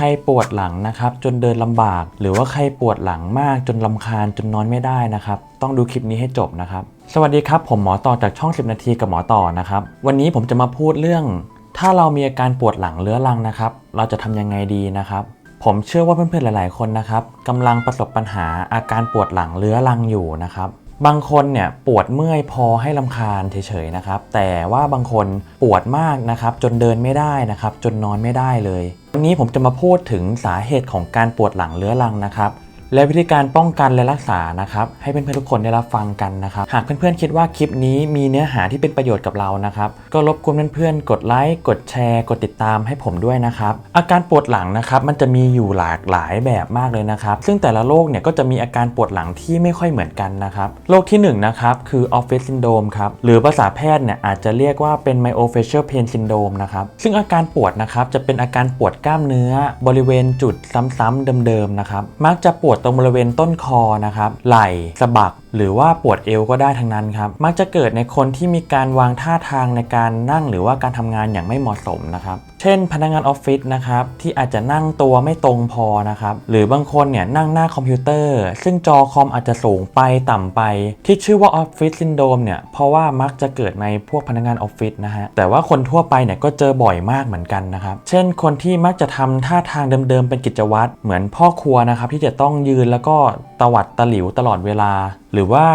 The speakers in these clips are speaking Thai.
ครปวดหลังนะครับจนเดินลำบาก หรือว่าใครปวดหลังมากจนลำคาญจนนอนไม่ได้นะครับ ต้องดูคลิปนี้ให้จบนะครับ สวัสดีครับผมหมอต่อจากช่อง 10 นาทีกับหมอต่อนะครับ วันนี้ผมจะมาพูดเรื่อง ถ้าเรามีอาการปวดหลังเรื้อรังนะครับ เราจะทำยังไงดีนะครับ ผมเชื่อว่าเพื่อนๆหลาย ๆ คนนะครับกำลังประสบปัญหาอาการปวดหลังเรื้อรังอยู่นะครับ บางคนเนี่ยปวดเมื่อยพอให้ลำคาญเฉยๆนะครับ แต่ว่าบางคนปวดมากนะครับ จนเดินไม่ได้นะครับ จนนอนไม่ได้เลย วันนี้ผมจะมาพูดถึงสาเหตุของการปวดหลังเรื้อรังนะครับ และวิธีการป้องกันและรักษานะครับให้เพื่อนๆทุกคนได้รับฟังกันนะครับหากเพื่อนๆคิดว่าคลิปนี้มีเนื้อหาที่เป็นประโยชน์กับเรานะครับก็รบกวนเพื่อนๆกดไลค์กดแชร์กดติดตามให้ผมด้วยนะครับอาการปวดหลังนะครับมันจะมีอยู่หลากหลายแบบมากเลยนะครับซึ่งแต่ละโรคเนี่ยก็จะมีอาการปวดหลังที่ไม่ค่อยเหมือนกันนะครับโรคที่1นงนะครับคือออฟฟิศซินโดมครับหรือภาษาแพทย์เนี่ยอาจจะเรียกว่าเป็น myofascial pain syndrome นะครับซึ่งอาการปวดนะครับจะเป็นอาการปวดกล้ามเนื้อ บริเวณจุดซ้ำๆเดิมๆนะครับมักจะปวดตรงบริเวณต้นคอนะครับไหล่สะบัก หรือว่าปวดเอวก็ได้ทั้งนั้นครับ มักจะเกิดในคนที่มีการวางท่าทางในการนั่งหรือว่าการทำงานอย่างไม่เหมาะสมนะครับ เช่น พนักงานออฟฟิศนะครับที่อาจจะนั่งตัวไม่ตรงพอนะครับ หรือบางคนเนี่ยนั่งหน้าคอมพิวเตอร์ ซึ่งจอคอมอาจจะสูงไปต่ำไป ที่ชื่อว่าออฟฟิศซินโดมเนี่ยเพราะว่ามักจะเกิดในพวกพนักงานออฟฟิศนะฮะ แต่ว่าคนทั่วไปเนี่ยก็เจอบ่อยมากเหมือนกันนะครับ เช่น คนที่มักจะทำท่าทางเดิมๆเป็นกิจวัตรเหมือนพ่อครัวนะครับที่จะต้องยืนแล้วก็ตวัดตะหลิวตลอดเวลาหรืือว่า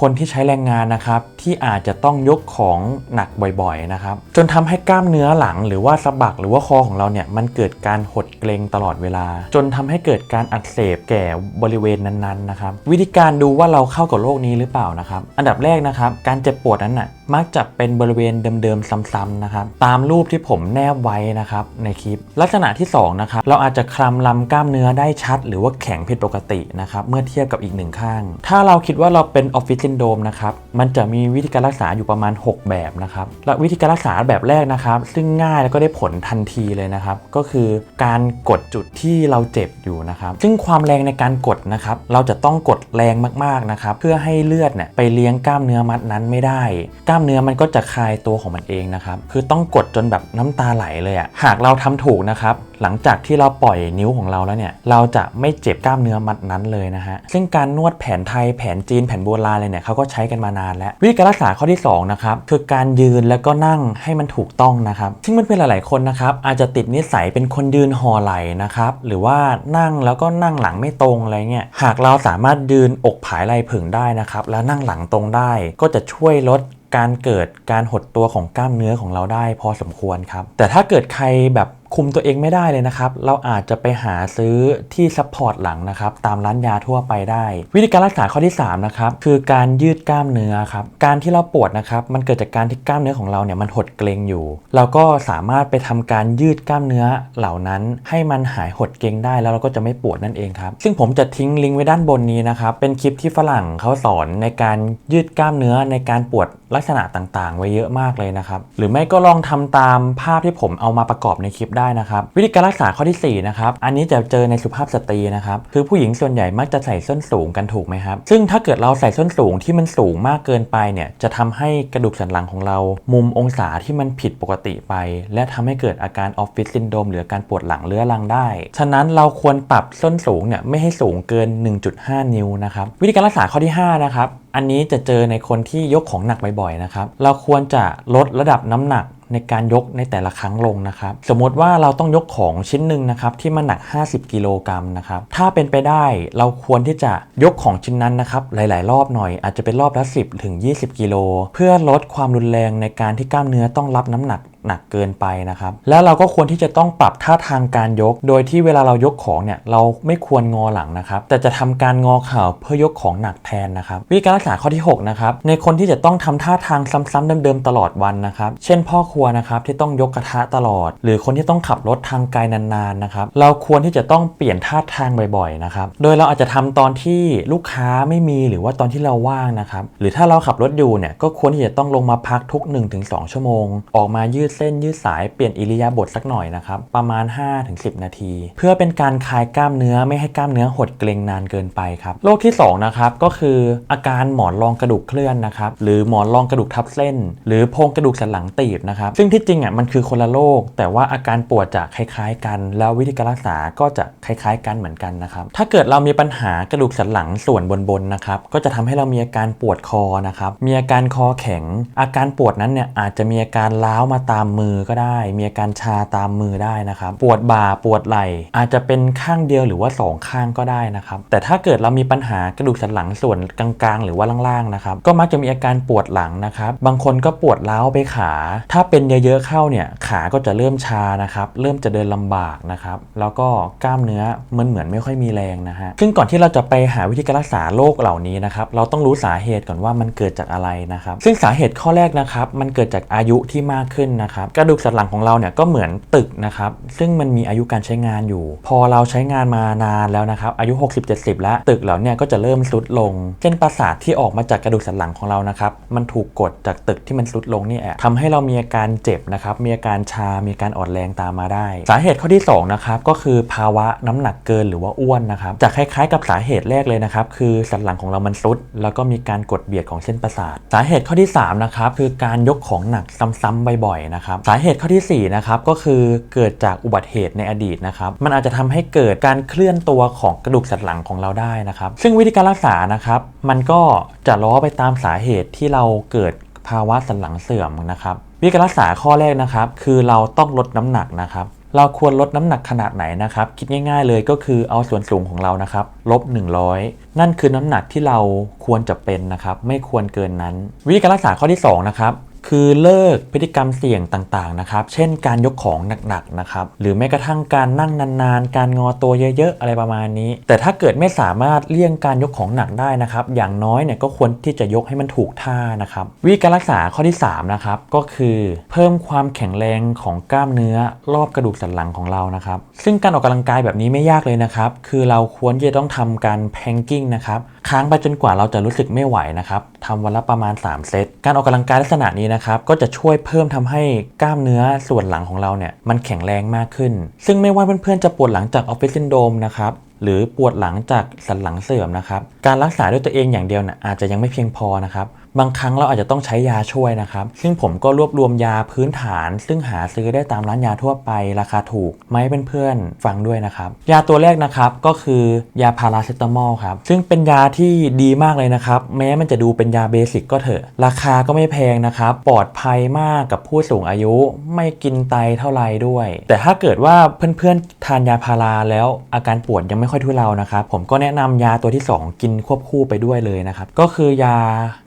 คนที่ใช้แรงงานนะครับที่อาจจะต้องยกของหนักบ่อยๆนะครับจนทำให้กล้ามเนื้อหลังหรือว่าสะบักหรือว่าคอของเราเนี่ยมันเกิดการหดเกร็งตลอดเวลา จนทำให้เกิดการอักเสบแก่บริเวณนั้นๆนะครับวิธีการดูว่าเราเข้ากับโรคนี้หรือเปล่านะครับอันดับแรกนะครับการเจ็บปวดนั้นน่ะมักจะเป็นบริเวณเดิมๆซ้ำๆนะครับตามรูปที่ผมแนบไว้นะครับในคลิป ลักษณะที่สองนะครับเราอาจจะคลำลำกล้ามเนื้อได้ชัด หรือว่าแข็งผิดปกตินะครับเมื่อเทียบกับอีกหนึ่งข้าง ถ้าเราคิดว่าเราเป็นออฟฟิศซินโดมนะครับ มันจะมีวิธีการรักษาอยู่ประมาณ 6 แบบนะครับ และวิธีการรักษาแบบแรกนะครับ ซึ่งง่ายแล้วก็ได้ผลทันทีเลยนะครับ ก็คือการกดจุดที่เราเจ็บอยู่นะครับ ซึ่งความแรงในการกดนะครับ เราจะต้องกดแรงมากๆนะครับ เพื่อให้เลือดเนี่ยไปเลี้ยงกล้ามเนื้อมัดนั้นไม่ได้ กล้ามเนื้อมันก็จะคลายตัวของมันเองนะครับ คือต้องกดจนแบบน้ำตาไหลเลยอะหากเราทำถูกนะครับ หลังจากที่เราปล่อยนิ้วของเราแล้วเนี่ย เราจะไม่เจ็บกล้ามเนื้อมัดนั้นเลยนะฮะ ซึ่งการนวดแผนไทยแผนจีนแผ่นโบราณเลยเนี่ยเขาก็ใช้กันมานานแล้ว วิธีการรักษาข้อที่สองนะครับคือการยืนแล้วก็นั่งให้มันถูกต้องนะครับ ซึ่งมันเป็นหลาย ๆ คนนะครับอาจจะติดนิสัยเป็นคนยืนห่อไหล่นะครับหรือว่านั่งแล้วก็นั่งหลังไม่ตรงอะไรเงี้ยหากเราสามารถยืนอกผายไหล่ผึ่งได้นะครับแล้วนั่งหลังตรงได้ก็จะช่วยลดการเกิดการหดตัวของกล้ามเนื้อของเราได้พอสมควรครับ แต่ถ้าเกิดใครแบบคุมตัวเองไม่ได้เลยนะครับ เราอาจจะไปหาซื้อที่ซัพพอร์ตหลังนะครับ ตามร้านยาทั่วไปได้ วิธีการรักษาข้อที่3นะครับ คือการยืดกล้ามเนื้อครับ การที่เราปวดนะครับ มันเกิดจากการที่กล้ามเนื้อของเราเนี่ยมันหดเกร็งอยู่ เราก็สามารถไปทำการยืดกล้ามเนื้อเหล่านั้น ให้มันหายหดเกร็งได้แล้วเราก็จะไม่ปวดนั่นเองครับ ซึ่งผมจะทิ้งลิงก์ไว้ด้านบนนี้นะครับ เป็นคลิปที่ฝรั่งเขาสอนในการยืดกล้ามเนื้อในการปวด ลักษณะต่างๆ ไว้เยอะมากเลยนะครับ หรือไม่ก็ลองทำตามภาพที่ผมเอามาประกอบในคลิปได้นะครับ วิธีการรักษาข้อที่4นะครับ อันนี้จะเจอในสุภาพสตรีนะครับ คือผู้หญิงส่วนใหญ่มักจะใส่ส้นสูงกันถูกไหมครับ ซึ่งถ้าเกิดเราใส่ส้นสูงที่มันสูงมากเกินไปเนี่ยจะทำให้กระดูกสันหลังของเรา มุมองศาที่มันผิดปกติไป และทำให้เกิดอาการออฟฟิศซินโดรมหรือการปวดหลังเรื้อรังได้ ฉะนั้นเราควรปรับส้นสูงเนี่ยไม่ให้สูงเกิน 1.5 นิ้วนะครับ วิธีการรักษาข้อที่5นะครับอันนี้จะเจอในคนที่ยกของหนักบ่อยๆนะครับ เราควรจะลดระดับน้ำหนักในการยกในแต่ละครั้งลงนะครับ สมมติว่าเราต้องยกของชิ้นหนึ่งนะครับที่มันหนัก 50 กิโลกรัมนะครับ ถ้าเป็นไปได้เราควรที่จะยกของชิ้นนั้นนะครับหลาย ๆ รอบหน่อยอาจจะเป็นรอบละ 10 ถึง 20 กิโล เพื่อลดความรุนแรงในการที่กล้ามเนื้อต้องรับน้ำหนักหนักเกินไปนะครับ แล้วเราก็ควรที่จะต้องปรับท่าทางการยก โดยที่เวลาเรายกของเนี่ยเราไม่ควรงอหลังนะครับ แต่จะทำการงอเข่าเพื่อยกของหนักแทนนะครับ วิธีการรักษาข้อที่6นะครับ ในคนที่จะต้องทำท่าทางซ้ำๆเดิมๆตลอดวันนะครับ เช่นพ่อครัวนะครับที่ต้องยกกระทะตลอด หรือคนที่ต้องขับรถทางไกลนานๆนะครับ เราควรที่จะต้องเปลี่ยนท่าทางบ่อยๆนะครับ โดยเราอาจจะทำตอนที่ลูกค้าไม่มีหรือว่าตอนที่เราว่างนะครับ หรือถ้าเราขับรถอยู่เนี่ยก็ควรที่จะต้องลงมาพักทุก 1-2 ชั่วโมง ออกมายืดดเส้นยืดสายเปลี่ยนอิริยาบถสักหน่อยนะครับประมาณ 5-10 นาที เพื่อเป็นการคลายกล้ามเนื้อไม่ให้กล้ามเนื้อหดเกร็งนานเกินไปครับโรคที่สองนะครับก็คืออาการหมอนรองกระดูกเคลื่อนนะครับหรือหมอนรองกระดูกทับเส้น หรือโพรงกระดูกสันหลังตีบนะครับซึ่งที่จริงอะมันคือคนละโรคแต่ว่าอาการปวดจะคล้ายๆ กัน แล้ววิธีการรักษาก็จะคล้ายๆ กันเหมือนกันนะครับถ้าเกิดเรามีปัญหากระดูกสันหลังส่วนบนๆนะครับก็จะทำให้เรามีอาการปวดคอนะครับมีอาการคอแข็ง อาการปวดนั้นเนี่ยอาจจะมีอาการล้าวมาตาามมือก็ได้ มีอาการชาตามมือได้นะครับ ปวดบ่าปวดไหล่ อาจจะเป็นข้างเดียวหรือว่าสองข้างก็ได้นะครับ แต่ถ้าเกิดเรามีปัญหากระดูกสันหลังส่วนกลางๆ หรือว่าล่างๆนะครับ ก็มักจะมีอาการปวดหลังนะครับ บางคนก็ปวดล้าไปขา ถ้าเป็นเยอะๆเข้าเนี่ย ขาก็จะเริ่มชานะครับ เริ่มจะเดินลำบากนะครับ แล้วก็กล้ามเนื้อมันเหมือนไม่ค่อยมีแรงนะฮะ ซึ่งก่อนที่เราจะไปหาวิธีการรักษาโรคเหล่านี้นะครับ เราต้องรู้สาเหตุก่อนว่ามันเกิดจากอะไรนะครับ ซึ่งสาเหตุข้อแรกนะครับ มันเกิดจากอายุที่มากขึ้นนะครับกระดูกสันหลังของเราเนี่ยก็เหมือนตึกนะครับซึ่งมันมีอายุการใช้งานอยู่ พอเราใช้งานมานานแล้วนะครับอายุ 60-70 แล้วตึกเหล่าเนี่ยก็จะเริ่มทรุดลง เส้นประสาทที่ออกมาจากกระดูกสันหลังของเรานะครับมันถูกกดจากตึกที่มันทรุดลงนี่แหละทำให้เรามีอาการเจ็บนะครับมีอาการชา มีการอ่อนแรงตามมาได้ สาเหตุข้อที่2นะครับก็คือภาวะน้ำหนักเกินหรือว่าอ้วนนะครับจะคล้ายๆ กับสาเหตุแรกเลยนะครับคือสันหลังของเรามันทรุด แล้วก็มีการกดเบียดของเส้นประสาท สาเหตุข้อที่3นะครับคือการยกของหนักซ้ำๆบ่อยๆนะครับสาเหตุข้อที่ 4 นะครับ ก็คือเกิดจากอุบัติเหตุในอดีตนะครับ มันอาจจะทำให้เกิดการเคลื่อนตัวของกระดูกสันหลังของเราได้นะครับ ซึ่งวิธีการรักษานะครับ มันก็จะล้อไปตามสาเหตุที่เราเกิดภาวะสันหลังเสื่อมนะครับ วิธีการรักษาข้อแรกนะครับ คือเราต้องลดน้ำหนักนะครับเราควรลดน้ำหนักขนาดไหนนะครับ คิดง่าย ๆ เลยก็คือเอาส่วนสูงของเรานะครับลบ 100 นั่นคือน้ำหนักที่เราควรจะเป็นนะครับ ไม่ควรเกินนั้น วิธีการรักษาข้อที่2นะครับ คือเลิกพฤติกรรมเสี่ยงต่างๆนะครับ เช่นการยกของหนักๆนะครับ หรือแม้กระทั่งการนั่งนานๆ การงอตัวเยอะๆ อะไรประมาณนี้ แต่ถ้าเกิดไม่สามารถเลี่ยงการยกของหนักได้นะครับ อย่างน้อยเนี่ยก็ควรที่จะยกให้มันถูกท่านะครับ วิธีการรักษาข้อที่3นะครับก็คือเพิ่มความแข็งแรงของกล้ามเนื้อรอบกระดูกสันหลังของเรานะครับ ซึ่งการออกกำลังกายแบบนี้ไม่ยากเลยนะครับ คือเราควรจะต้องทำการแพงกิ้งนะครับ ค้างไปจนกว่าเราจะรู้สึกไม่ไหวนะครับทำวันละประมาณ 3 เซต การออกกำลังกายลักษณะนี้นะครับก็จะช่วยเพิ่มทำให้กล้ามเนื้อส่วนหลังของเราเนี่ยมันแข็งแรงมากขึ้น ซึ่งไม่ว่าเพื่อนๆจะปวดหลังจากออฟฟิศซินโดมนะครับหรือปวดหลังจากสันหลังเสื่อมนะครับ การรักษาด้วยตัวเองอย่างเดียวเนี่ยอาจจะยังไม่เพียงพอนะครับ บางครั้งเราอาจจะต้องใช้ยาช่วยนะครับ ซึ่งผมก็รวบรวมยาพื้นฐาน ซึ่งหาซื้อได้ตามร้านยาทั่วไปราคาถูกมาให้เพื่อนๆฟังด้วยนะครับ ยาตัวแรกนะครับก็คือยาพาราเซตามอลครับ ซึ่งเป็นยาที่ดีมากเลยนะครับ แม้มันจะดูเป็นยาเบสิกก็เถอะ ราคาก็ไม่แพงนะครับ ปลอดภัยมากกับผู้สูงอายุ ไม่กินไตเท่าไรด้วย แต่ถ้าเกิดว่าเพื่อนๆทานยาพาราแล้วอาการปวดยังไม่ค่อยทุเลานะครับ ผมก็แนะนำยาตัวที่ 2 กินควบคู่ไปด้วยเลยนะครับ ก็คือยา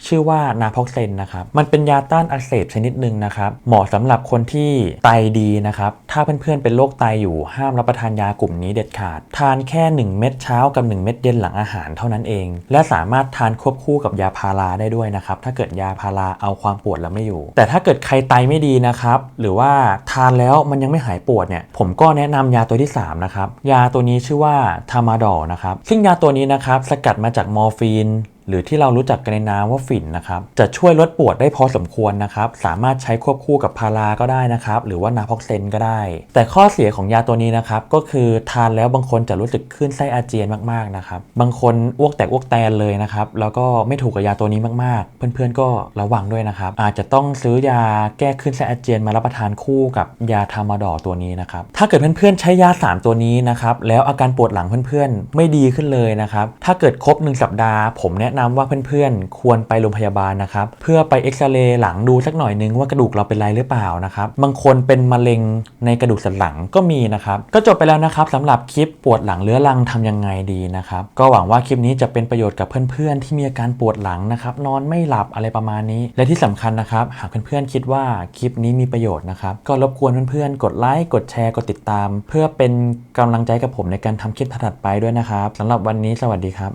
ชื่อว่านาพ็อกเซนนะครับ มันเป็นยาต้านอักเสบชนิดหนึ่งนะครับ เหมาะสำหรับคนที่ไตดีนะครับ ถ้าเพื่อนๆเป็นโรคไตอยู่ห้ามรับประทานยากลุ่มนี้เด็ดขาด ทานแค่ 1 เม็ดเช้ากับ 1 เม็ดเย็นหลังอาหารเท่านั้นเอง และสามารถทานควบคู่กับยาพาราได้ด้วยนะครับ ถ้าเกิดยาพาราเอาความปวดแล้วไม่อยู่ แต่ถ้าเกิดใครไตไม่ดีนะครับ หรือว่าทานแล้วมันยังไม่หายปวดเนี่ย ผมก็แนะนำยาตัวที่3นะครับ ยาตัวนี้ชื่อว่าทามาดอลนะครับ ซึ่งยาตัวนี้นะครับ สกัดมาจากมอร์ฟีนหรือที่เรารู้จักกันในนามว่าฝิ่นนะครับจะช่วยลดปวดได้พอสมควรนะครับสามารถใช้ควบคู่กับพาราก็ได้นะครับหรือว่านาพ็อกเซนก็ได้ แต่ข้อเสียของยาตัวนี้นะครับก็คือทานแล้วบางคนจะรู้สึกขึ้นไส้อาเจียนมากๆนะครับบางคนอ้วกแตกอ้วกแตนเลยนะครับแล้วก็ไม่ถูกกับยาตัวนี้มากๆ เพื่อนๆก็ระวังด้วยนะครับอาจจะต้องซื้อยาแก้ขึ้นไส้อาเจียนมารับประทานคู่กับยาทามาดอตัวนี้นะครับถ้าเกิดเพื่อนๆใช้ยา 3 ตัวนี้นะครับแล้วอาการปวดหลังเพื่อนๆ ไม่ดีขึ้นเลยนะครับถ้าเกิดครบ 1 สัปดาห์ผมแนะนำว่าเพื่อนๆ ควรไปโรงพยาบาลนะครับ เพื่อไปเอ็กซเรย์หลังดูสักหน่อยนึงว่ากระดูกเราเป็นไรหรือเปล่านะครับ บางคนเป็นมะเร็งในกระดูกสันหลังก็มีนะครับ ก็จบไปแล้วนะครับสำหรับคลิปปวดหลังเรื้อรังทำยังไงดีนะครับ ก็หวังว่าคลิปนี้จะเป็นประโยชน์กับเพื่อนๆ ที่มีอาการปวดหลังนะครับ นอนไม่หลับอะไรประมาณนี้ และที่สำคัญนะครับ หากเพื่อนๆคิดว่าคลิปนี้มีประโยชน์นะครับ ก็รบกวนเพื่อนๆ กดไลค์ กดแชร์ กดติดตาม เพื่อเป็นกำลังใจกับผมในการทำคลิปถัดไปด้วยนะครับสำหรับวันนี้สวัสดีครับ